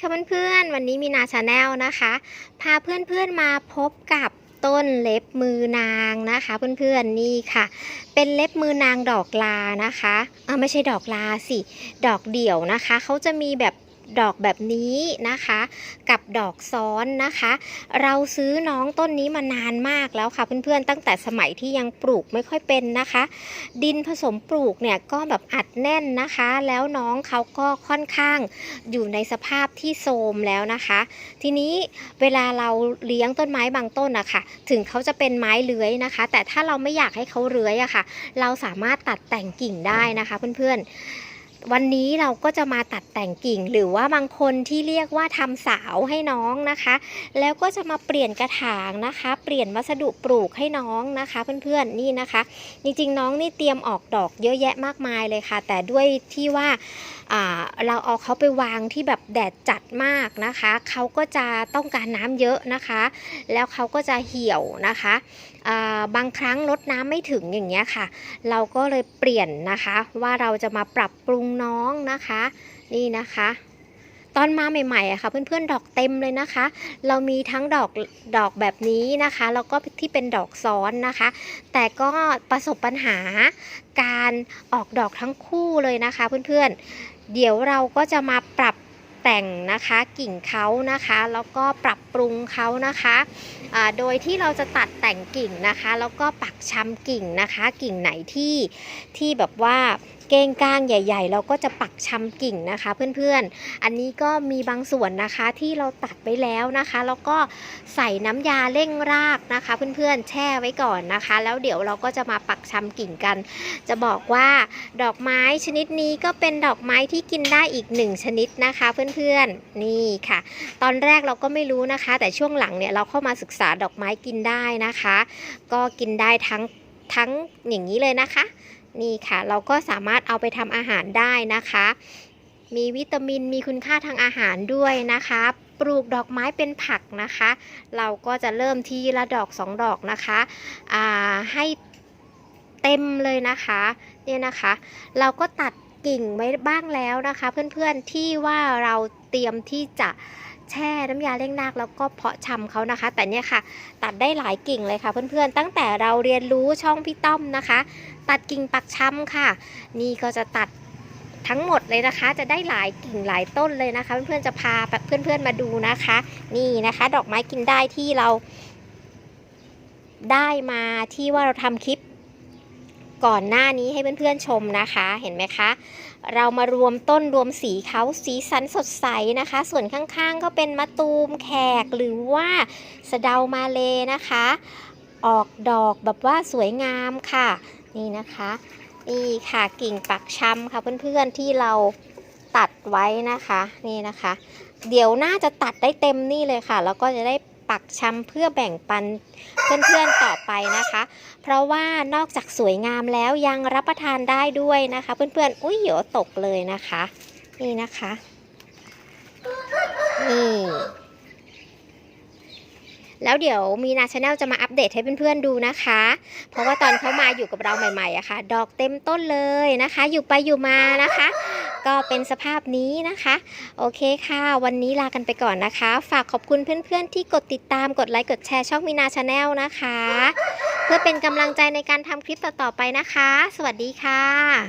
ค่ะเพื่อนๆ วันนี้มีนาชาแนลนะคะ พาเพื่อนๆมาพบกับต้นเล็บมือนางนะคะ เพื่อนๆนี่ค่ะ เป็นเล็บมือนางดอกลานะคะอ่าไม่ใช่ดอกลาสิ ดอกเดี่ยวนะคะเขาจะมีแบบ ดอกแบบนี้นะคะ กับดอกซ้อนนะคะ เราซื้อน้องต้นนี้มานานมากแล้วค่ะเพื่อนๆ ตั้งแต่สมัยที่ยังปลูกไม่ค่อยเป็นนะคะ ดินผสมปลูกเนี่ยก็แบบอัดแน่นนะคะ แล้วน้องเขาก็ค่อนข้างอยู่ในสภาพที่โทรมแล้วนะคะ ทีนี้เวลาเราเลี้ยงต้นไม้บางต้นอะค่ะถึงเขาจะเป็นไม้เลื้อยนะคะ แต่ถ้าเราไม่อยากให้เขาเลื้อยอะค่ะ เราสามารถตัดแต่งกิ่งได้นะคะเพื่อนๆ วันนี้เราก็จะมาตัดแต่งกิ่ง หรือว่าบางคนที่เรียกว่าทำสาวให้น้องนะคะ แล้วก็จะมาเปลี่ยนกระถางนะคะ เปลี่ยนวัสดุปลูกให้น้องนะคะ เพื่อนๆนี่นะคะ จริงๆน้องนี่เตรียมออกดอกเยอะแยะมากมายเลยค่ะ แต่ด้วยที่ว่าเราเอาเขาไปวางที่แบบแดดจัดมากนะคะเขาก็จะต้องการน้ำเยอะนะคะ แล้วเขาก็จะเหี่ยวนะคะบางครั้งลดน้ำไม่ถึงอย่างเงี้ยค่ะ เราก็เลยเปลี่ยนนะคะว่าเราจะมาปรับปรุงน้องนะคะ นี่นะคะ ตอนมาใหม่ๆอะค่ะ เพื่อนๆดอกเต็มเลยนะคะ เรามีทั้งดอกดอกแบบนี้นะคะแล้วก็ที่เป็นดอกซ้อนนะคะ แต่ก็ประสบปัญหาการออกดอกทั้งคู่เลยนะคะ เพื่อนๆ เดี๋ยวเราก็จะมาปรับแต่งนะคะกิ่งเขานะคะ แล้วก็ปรับปรุงเขานะคะ โดยที่เราจะตัดแต่งกิ่งนะคะ แล้วก็ปักชำกิ่งนะคะ กิ่งไหนที่ที่แบบว่าเก้งก้างใหญ่ ๆ เราก็จะปักชำกิ่งนะคะ เพื่อนๆ อันนี้ก็มีบางส่วนนะคะที่เราตัดไปแล้วนะคะ แล้วก็ใส่น้ำยาเร่งรากนะคะ เพื่อนๆ แช่ไว้ก่อนนะคะ แล้วเดี๋ยวเราก็จะมาปักชำกิ่งกัน จะบอกว่าดอกไม้ชนิดนี้ก็เป็นดอกไม้ที่กินได้อีกหนึ่งชนิดนะคะ เพื่อนๆ นี่ค่ะ ตอนแรกเราก็ไม่รู้นะคะ แต่ช่วงหลังเนี่ยเราเข้ามาศึกษาดอกไม้กินได้นะคะ ก็กินได้ทั้งทั้งอย่างนี้เลยนะคะ นี่ค่ะ เราก็สามารถเอาไปทำอาหารได้นะคะ มีวิตามินมีคุณค่าทางอาหารด้วยนะคะ ปลูกดอกไม้เป็นผักนะคะ เราก็จะเริ่มทีละดอกสองดอกนะคะอ่าให้เต็มเลยนะคะเนี่ยนะคะ เราก็ตัดกิ่งไว้บ้างแล้วนะคะ เพื่อนๆที่ว่าเราเตรียมที่จะ แช่น้ำยาเร่งรากแล้วก็เพาะชำเขานะคะ แต่เนี่ยค่ะ ตัดได้หลายกิ่งเลยค่ะ เพื่อนๆ ตั้งแต่เราเรียนรู้ช่องพี่ต้อมนะคะ ตัดกิ่งปักชำค่ะ นี่ก็จะตัดทั้งหมดเลยนะคะ จะได้หลายกิ่งหลายต้นเลยนะคะ เพื่อนๆจะพาเพื่อนๆมาดูนะคะ นี่นะคะ ดอกไม้กินได้ที่เราได้มาที่ว่าเราทำคลิป ก่อนหน้านี้ให้เพื่อนๆชมนะคะ เห็นไหมคะ เรามารวมต้นรวมสีเขาสีสันสดใสนะคะ ส่วนข้างๆก็เป็นมะตูมแขกหรือว่าสะเดามาเลนะคะ ออกดอกแบบว่าสวยงามค่ะ นี่นะคะนี่ค่ะกิ่งปักชำค่ะเพื่อนๆที่เราตัดไว้นะคะนี่นะคะ เดี๋ยวน่าจะตัดได้เต็มนี่เลยค่ะ แล้วก็จะได้ ปักชำเพื่อแบ่งปันเพื่อนๆต่อไปนะคะ เพราะว่านอกจากสวยงามแล้วยังรับประทานได้ด้วยนะคะ เพื่อนๆอุ้ยเดี๋ยวตกเลยนะคะ นี่นะคะนี่แล้วเดี๋ยวมีนาชาแนลจะมาอัปเดตให้เพื่อนๆดูนะคะ เพราะว่าตอนเขามาอยู่กับเราใหม่ๆอะค่ะ ดอกเต็มต้นเลยนะคะ อยู่ไปอยู่มานะคะ ก็เป็นสภาพนี้นะคะ โอเคค่ะ วันนี้ลากันไปก่อนนะคะ ฝากขอบคุณเพื่อนๆ ที่กดติดตามกดไลค์กดแชร์ช่องมีนาชาแนลนะคะ เพื่อเป็นกำลังใจในการทำคลิปต่อๆไปนะคะ สวัสดีค่ะ